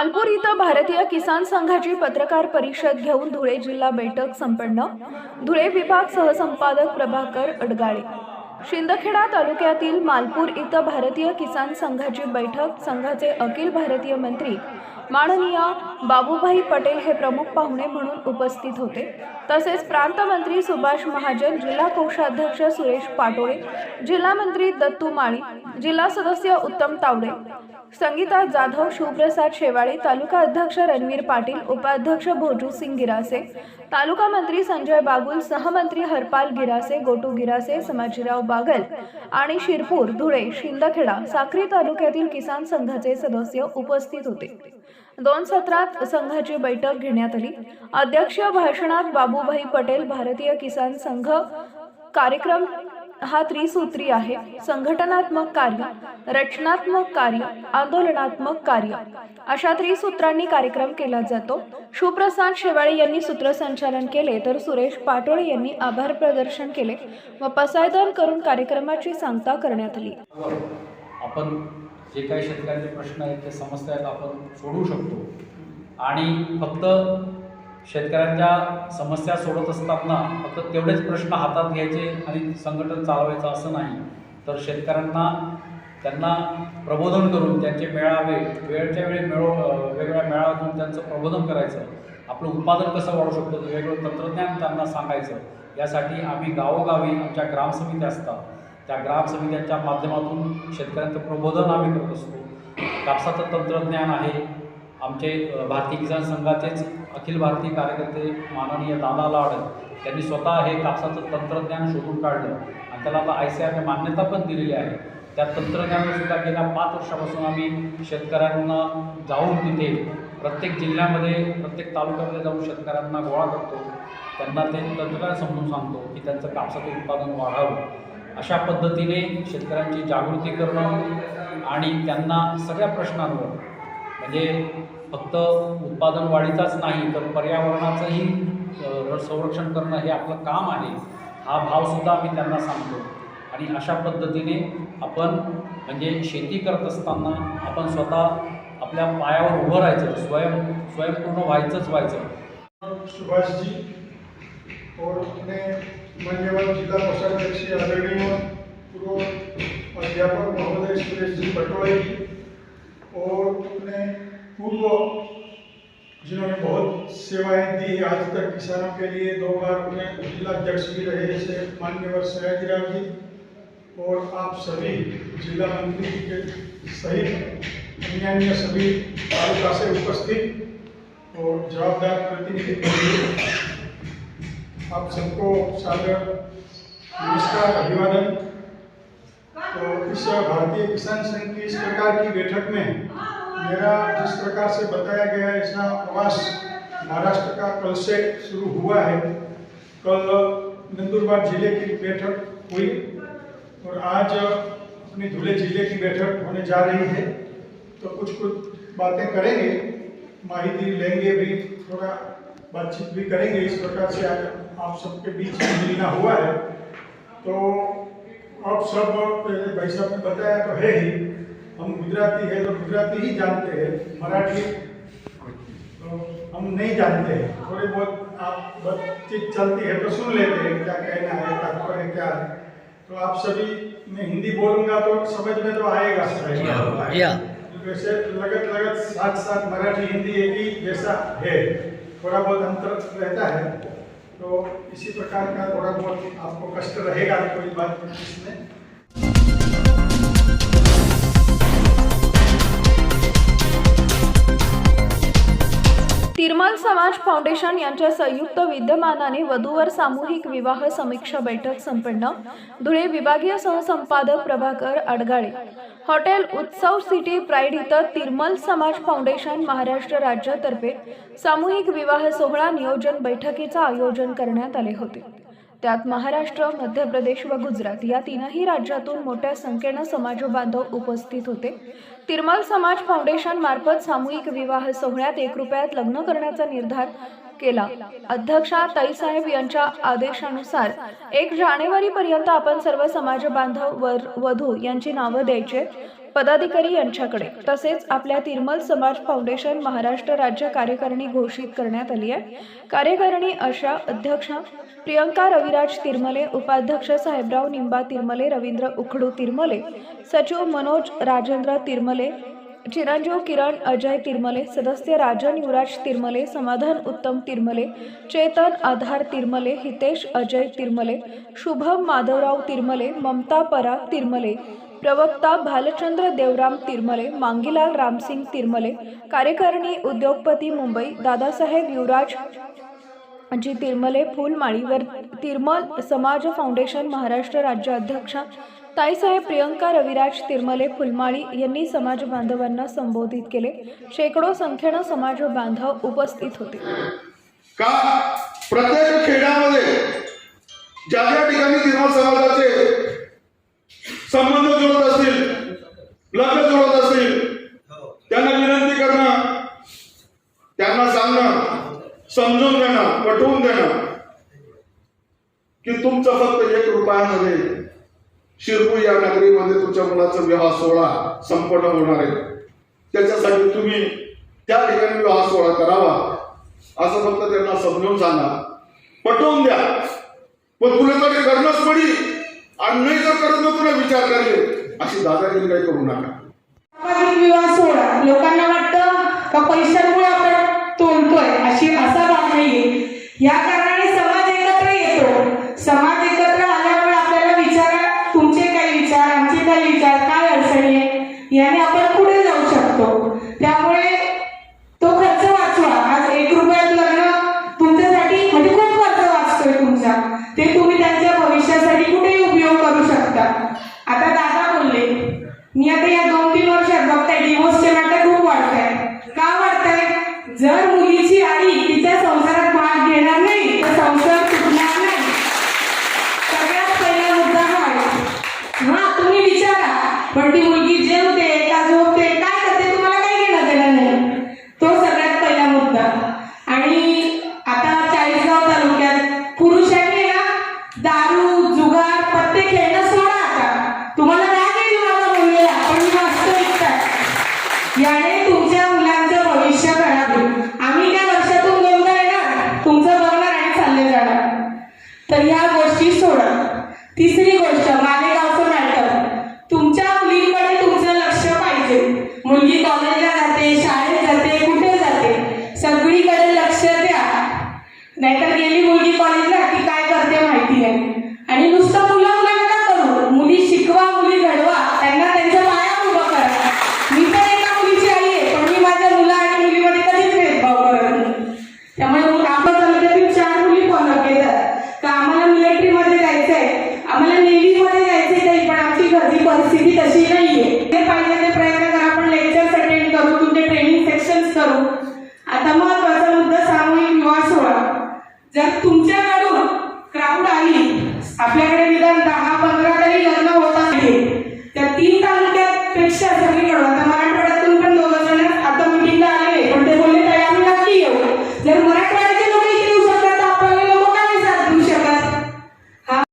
मालपूर इथं भारतीय किसान संघाची पत्रकार परिषद घेऊन धुळे जिल्हा बैठक संपन्न. धुळे विभाग सहसंपादक प्रभाकर अडगाळे. शिंदखेडा तालुक्यातील मालपूर इथं भारतीय किसान संघाची बैठक. संघाचे अखिल भारतीय मंत्री माननीय बाबूभाई पटेल हे प्रमुख पाहुणे म्हणून उपस्थित होते. तसेच प्रांतमंत्री सुभाष महाजन जिल्हा कोषाध्यक्ष सुरेश पाटोळे जिल्हा मंत्री दत्तू माळी जिल्हा सदस्य उत्तम तावडे संगीता जाधव शिवप्रसाद शेवाळे तालुका अध्यक्ष रणवीर पाटील उपाध्यक्ष भोजू सिंग गिरासे तालुका मंत्री संजय बागुल सहमंत्री हरपाल गिरासे गोटू गिरासे समाजीराव बागल आणि शिरपूर धुळे शिंदखेडा साक्री तालुक्यातील किसान संघाचे सदस्य उपस्थित होते. दोन सत्रात संघाची बैठक घेण्यात आली. अध्यक्ष भाषणात बाबूभाई पटेल भारतीय किसान संघ कार्यक्रम हा त्रिसूत्री आहे. संघटनात्मक कार्य रचनात्मक कार्य आंदोलनात्मक कार्य. अशा त्रिसूत्रांनी कार्यक्रम केला जातो. सुप्रसाद शेवाळे यांनी सूत्रसंचालन केले तर सुरेश पाटोळे यांनी आभार प्रदर्शन केले व पसायदान करून कार्यक्रमाची सांगता करण्यात आली. आपण जे काही शेतकऱ्यांचे प्रश्न आहेत ते समस्या आहेत आपण सोडवू शकतो. आणि फक्त शेतकऱ्यांच्या समस्या सोडत असताना फक्त तेवढेच प्रश्न हातात घ्यायचे आणि संघटन चालवायचं असं नाही. तर शेतकऱ्यांना त्यांना प्रबोधन करून त्यांचे मेळावे वेळच्या वेळी मेळो वेगवेगळ्या मेळाव्यातून त्यांचं प्रबोधन करायचं. आपलं उत्पादन कसं वाढू शकतो? वेगवेगळं तंत्रज्ञान त्यांना सांगायचं. यासाठी आम्ही गावोगावी आमच्या ग्राम समित्या असतात. त्या ग्राम समित्यांच्या माध्यमातून शेतकऱ्यांचं प्रबोधन आम्ही करत असतो. कापसाचं तंत्रज्ञान आहे. आमचे भारतीय किसान संघाचेच अखिल भारतीय कार्यकर्ते माननीय दादा लाड त्यांनी स्वतः हे कापसाचं तंत्रज्ञान शोधून काढलं. आणि त्याला आता आय सी आरने मान्यता पण दिलेली आहे. त्या तंत्रज्ञानासुद्धा गेल्या पाच वर्षापासून आम्ही शेतकऱ्यांना जाऊन तिथे प्रत्येक जिल्ह्यामध्ये प्रत्येक तालुक्यामध्ये जाऊन शेतकऱ्यांना गोळा करतो. त्यांना ते तंत्रज्ञान समजून सांगतो की त्यांचं कापसाचं उत्पादन वाढावं. अशा पद्धतीने शेतकऱ्यांची जागृती करणं आणि त्यांना सगळ्या प्रश्नांवर म्हणजे फक्त उत्पादन वाढीचाच नाही तर पर्यावरणाचंही संरक्षण करणं हे आपलं काम आहे हा भावसुद्धा आम्ही त्यांना सांगतो. आणि अशा पद्धतीने आपण म्हणजे शेती करत असताना आपण स्वतः आपल्या पायावर उभं राहायचं स्वयं स्वयंपूर्ण व्हायचंच व्हायचं. सुभाषजी और अपने मान्यवर जिला कोषाध्यक्ष आदरणीय पूर्व अध्यापक महोदय सुरेश जी पूर्व जिन्होंने बहुत सेवाएँ दी है, आज तक किसानों के लिए दो बार अपने जिला अध्यक्ष भी रहे जैसे मान्यवर सयाजीराव जी और आप सभी जिला मंत्री जी के सहित अन्य अन्य सभी तालुका से उपस्थित और जवाबदार प्रतिनिधि आप सबको सादर नमस्कार, अभिवादन। तो इस भारतीय किसान संघ की इस प्रकार की बैठक में मेरा जिस प्रकार से बताया गया है, इसका प्रवास महाराष्ट्र का कल से शुरू हुआ है। कल नंदुरबार ज़िले की बैठक हुई और आज अपने धुले ज़िले की बैठक होने जा रही है। तो कुछ कुछ बातें करेंगे, माहिती लेंगे भी, थोड़ा बातचीत भी करेंगे। इस प्रकार से आज आप सबके बीच मिलना हुआ है। तो आप सब भाई साहब ने बताया तो है ही हम गुजराती है तो गुजराती ही जानते हैं मराठी। तो हम नहीं जानते हैं। थोड़ी बहुत आप बातचीत चलती है तो सुन लेते हैं क्या कहना है तात्पर्य क्या है। तो आप सभी मैं हिंदी बोलूँगा तो समझ में तो आएगा या। वैसे लगत लगत साथ साथ मराठी हिंदी एक ही जैसा है। थोड़ा बहुत अंतर रहता है। तो इसी प्रकार का थोड़ा बहुत आपको कष्ट रहेगा कोई बात इसमें। तिरमल समाज फाउंडेशन यांच्या संयुक्त विद्यमानाने वधूवर सामूहिक विवाह समीक्षा बैठक संपन्न. धुळे विभागीय सहसंपादक Prabhakar Adgale hotel Utsav city pride इथं तिरमल समाज फाउंडेशन महाराष्ट्र राज्यातर्फे सामूहिक विवाह सोहळा नियोजन बैठकीचं आयोजन करण्यात आले होते. त्यात महाराष्ट्र मध्य प्रदेश व गुजरात या तीनही राज्यातून मोठ्या संख्येनं समाज बांधव उपस्थित होते. तिरमाल समाज फाउंडेशन मार्फत सामूहिक विवाह सोहळ्यात एक रुपयात लग्न करण्याचा निर्धार केला. अध्यक्षा ताईसाहेब यांच्या आदेशानुसार एक जानेवारी पर्यंत आपण सर्व समाज बांधव वर वधू यांची नावं द्यायचे. पदाधिकारी यांच्याकडे. तसेच आपल्या तिरमल समाज फाउंडेशन महाराष्ट्र राज्य कार्यकारिणी घोषित करण्यात आली आहे. कार्यकारिणी अशा अध्यक्षा प्रियंका रविराज तिरमले उपाध्यक्ष साहेबराव निंबा तिरमले रवींद्र उखडू तिरमले सचिव मनोज राजेंद्र तिरमले चिरंजीव किरण अजय तिरमले सदस्य राजन युवराज तिरमले समाधान उत्तम तिरमले चेतन आधार तिरमले हितेश अजय तिरमले शुभम माधवराव तिरमले ममता पराग तिरमले प्रवक्ता भालचंद्र देवराम तिरमले मांगीलाल रामसिंग तिरमले कार्यकारिणी उद्योगपती मुंबई दादासाहेब युवराज जी तिरमले फुलमाळीवर तिरमल समाज फाउंडेशन महाराष्ट्र राज्य अध्यक्षा ताईसाहेब प्रियंका रविराज तिरमले फुलमाळी यांनी समाज बांधवांना संबोधित केले. शेकडो संख्येनं समाज बांधव उपस्थित होते. का? प्रत्येक खेड्यामध्ये ज्या ज्या ठिकाणी तिरमल समाजाचे संबंध जुळत असतील लग्न जुळत असतील त्यांना विनंती करणं त्यांना सांगणं समजून देणं पटवून देणं की तुमचं फक्त एक रुपयामध्ये शिरपूर या नगरीमध्ये तुमच्या मुलाचा विवाह सोहळा संपन्न होणार आहे. त्याच्यासाठी तुम्ही त्या ठिकाणी विवाह सोहळा करावा असं फक्त त्यांना समजून सांगा. पटवून द्या. पण तुला तरी करणंच पडी आणि नाही जर करत मग तुला विचार करेल अशी दादागिरी काही करू नका. विवाह सोहळा लोकांना वाटतं का पैशांमुळे आपण तोडतोय? अशी असा भाग नाही या कारणाने समाज एकत्र आल्यामुळे आपल्याला विचार तुमचे काही विचार आमचे काही विचार काय अडचणी आहे याने आपण पुढे जाऊ शकतो. त्यामुळे तो खर्च वाचवा. आज एक रुपयात लग्न तुमच्यासाठी म्हणजे खूप खर्च वाचतोय तुमचा. ते तुम्ही त्यांच्या भविष्यासाठी कुठेही उपयोग करू शकता. आता दादा बोलले मी आता या दोन तीन वर्षात बघताय डिवोर्सचे नाटक खूप वाढत आहे का वाढत जर तर या गोष्टी सोडा. तिसरी गोष्ट मालेगावचं नाटक तुमच्या मुलींकडे तुमचं लक्ष पाहिजे. मुलगी कॉलेजला जाते शाळेत जाते कुठे जाते सगळीकडे लक्ष द्या. नाहीतर गेली मुलगी कॉलेजला की काय करते माहिती नाही. आणि आपल्याकडे